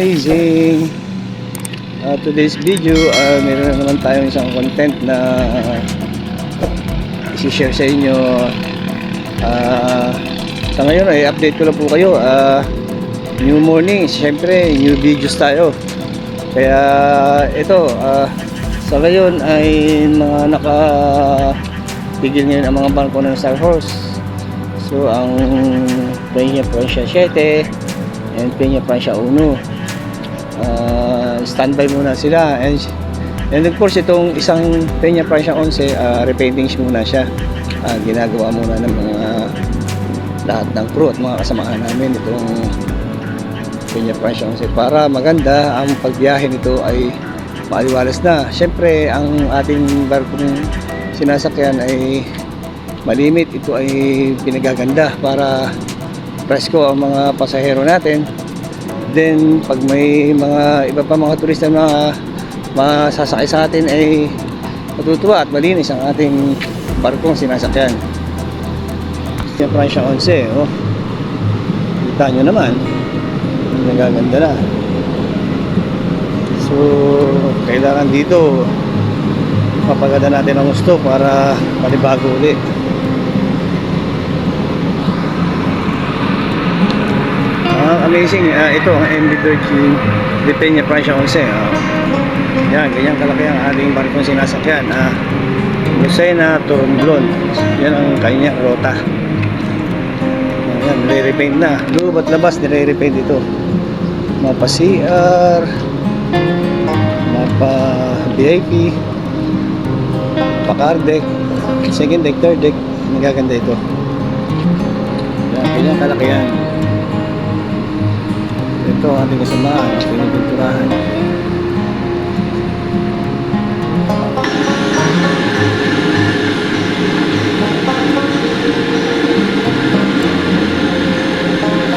ka-amazing uh, Today's video, uh, meron na naman tayong isang content na isi-share sa inyo. Uh, Sa ngayon ay update ko lang po kayo. Uh, New morning, syempre new videos tayo. Kaya ito, uh, sa ngayon ay mga naka Bigil ngayon ang mga bangko ng Star Horse. So ang Peña Francia 7 and Peña Francia 1 uh, standby muna sila. And, and of course itong isang Peña Francia 11 uh, repaintings muna siya. Uh, ginagawa muna ng mga lahat ng crew at mga kasamahan namin itong Peña Francia 11 para maganda ang pagbiyahe nito ay maaliwalas na. Syempre ang ating barkong sinasakyan ay malimit. Ito ay pinagaganda para presko ang mga pasahero natin then pag may mga iba pa mga turista na masasakay sa atin ay matutuwa at malinis ang ating barkong sinasakyan. Yung Francia 11 oh. kita nyo naman nagaganda na. So kailangan dito papaganda natin ang gusto para panibago ulit amazing. Ah, ito ang MB-13 de Peña Francia 11. Ah. yan, ganyan kalaki ang ating barkong sinasakyan. Ah, Lucena Toromblon. Yan ang kanya rota. Yan, nire-repaint na. Loob at labas, nire-repaint ito. Mapa CR, mapa VIP, mapa car deck, second deck, third deck. Nagaganda ito. Yan, ganyan kalaki yan. Ito ang ating kasamahan, ang pinipinturahan.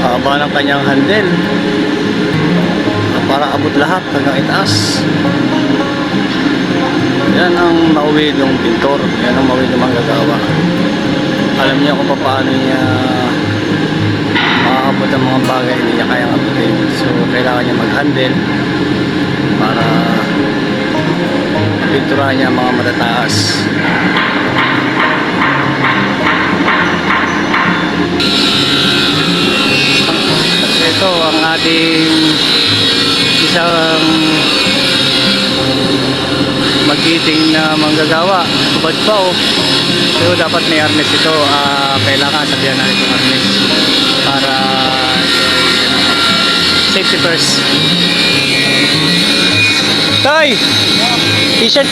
Haba ng kanyang handle. Para abot lahat hanggang itaas. Yan ang mauwi ng pintor. Yan ang mauwi ng manggagawa. Alam niya kung paano niya maaabot ang mga bagay hindi niya kayang abutin. So, kailangan niya mag-handle para pinturahan niya mga matataas. At ito ang ating isang magiting na manggagawa. Bad pa oh. Pero dapat may harness ito. Ah, kailangan sabihan natin itong harness para safety first. Tay! T-shirt.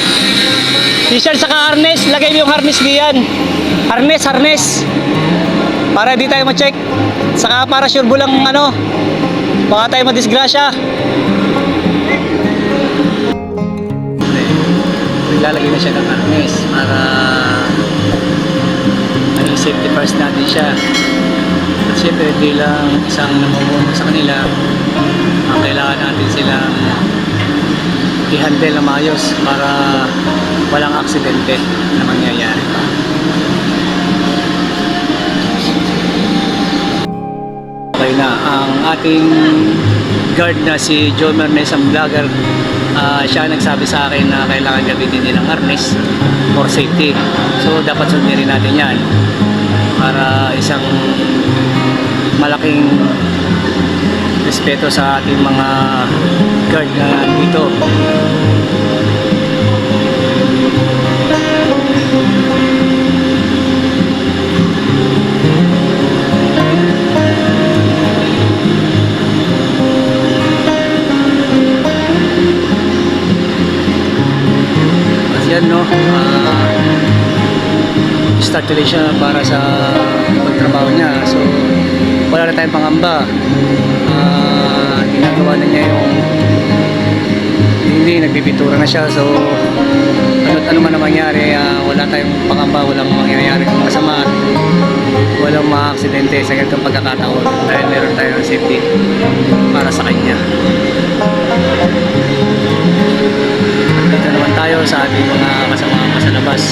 T-shirt saka harness. Lagay mo yung harness diyan. Harness, harness. Para di tayo ma-check. Saka para sure bulang ano. Baka tayo madisgrasya. Lalagay na siya ng harness para naging safety first natin siya. At syempre, hindi lang isang namumuno sa kanila, ang kailangan natin silang i-handle na maayos para walang aksidente na mangyayari pa. Okay na, ang ating guard na si John Mernes ang vlogger, ah, siya nagsabi sa akin na kailangan gamitin din ng harness for safety. So dapat sundin natin yan para isang malaking respeto sa ating mga guard na dito. Start ulit siya para sa pagtrabaho niya. So, wala na tayong pangamba. Ah, ginagawa na niya yung hindi, nagbibintura na siya. So, ano't ano man ang mangyari, ah, wala tayong pangamba, walang mangyayari ng masama. Walang mga aksidente sa ganitong pagkakataon dahil meron tayong safety para sa kanya. Dito naman tayo sa ating mga kasama sa labas.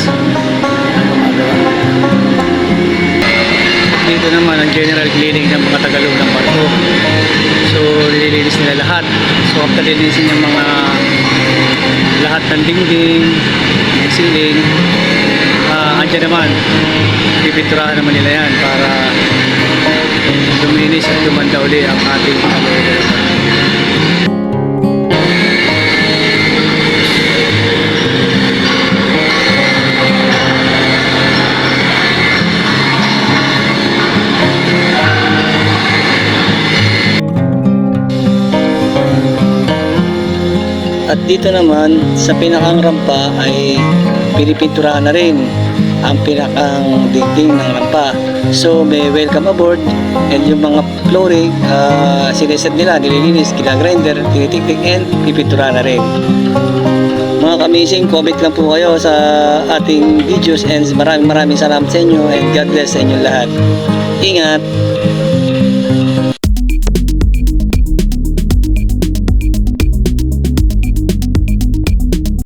Dito naman ang general cleaning ng mga tagalog ng barko. lahat. So after linisin yung mga lahat ng dingding, ng ceiling, ah andyan naman, pipinturahan naman nila yan para luminis at lumanda uli ang ating At dito naman sa pinakang rampa ay pinipinturahan na rin ang pinakang dingding ng rampa. So may welcome aboard and yung mga flooring uh, sineset nila, nililinis, kinagrinder, tinitiktik and pipinturahan na rin. Mga kamising, comment lang po kayo sa ating videos and maraming maraming salamat sa inyo and God bless sa inyo lahat. Ingat!